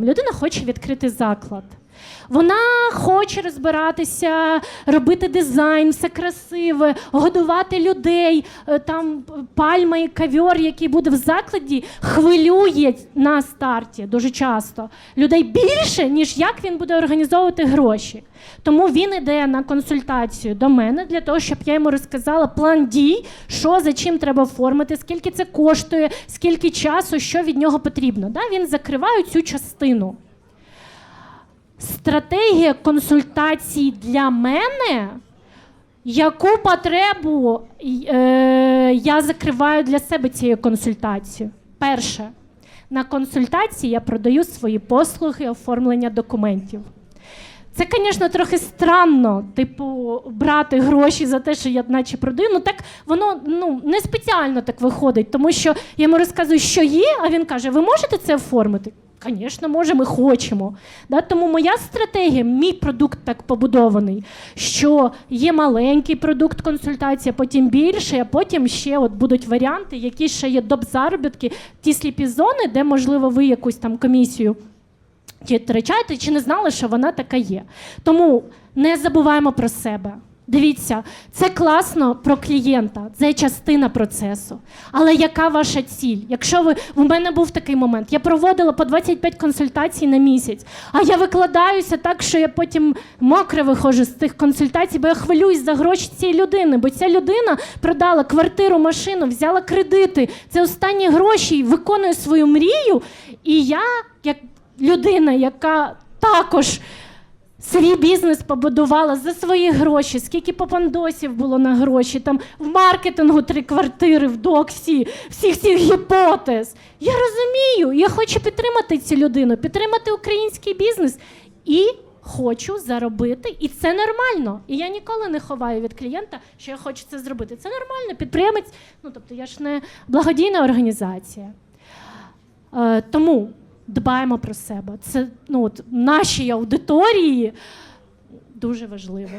Людина хоче відкрити заклад. Вона хоче розбиратися, робити дизайн, все красиве, годувати людей. Е, Там пальма і ковер, який буде в закладі, хвилює на старті дуже часто людей більше, ніж як він буде організовувати гроші. Тому він іде на консультацію до мене для того, щоб я йому розказала план дій, що за чим треба оформити, скільки це коштує, скільки часу, що від нього потрібно. Да? Він закриває цю частину. Стратегія консультацій для мене, яку потребу е, я закриваю для себе цією консультацією? Перше, на консультації я продаю свої послуги оформлення документів. Це, звісно, трохи странно, типу, брати гроші за те, що я наче продаю. Ну так воно ну не спеціально так виходить, тому що я йому розказую, що є, а він каже: Ви можете це оформити? Звісно, можемо, ми хочемо. Да? Тому моя стратегія, мій продукт так побудований, що є маленький продукт консультація, потім більший, а потім ще от будуть варіанти, які ще є доп. заробітки, ті сліпі зони, де, можливо, ви якусь там комісію чи втрачаєте, чи не знали, що вона така є. Тому не забуваємо про себе. Дивіться, це класно про клієнта, це частина процесу. Але яка ваша ціль? Якщо ви у мене був такий момент, я проводила по 25 консультацій на місяць, а я викладаюся так, що я потім мокре виходжу з тих консультацій, бо я хвилююсь за гроші цієї людини. Бо ця людина продала квартиру, машину, взяла кредити. Це останні гроші, виконує свою мрію. І я, як людина, яка також свій бізнес побудувала за свої гроші, скільки попандосів було на гроші, там в маркетингу три квартири, в доксі, всіх цих гіпотез. Я розумію, я хочу підтримати цю людину, підтримати український бізнес і хочу заробити. І це нормально. І я ніколи не ховаю від клієнта, що я хочу це зробити. Це нормально. Підприємець, ну тобто я ж не благодійна організація. Е, тому дбаємо про себе. Це ну, от, нашій аудиторії дуже важливо.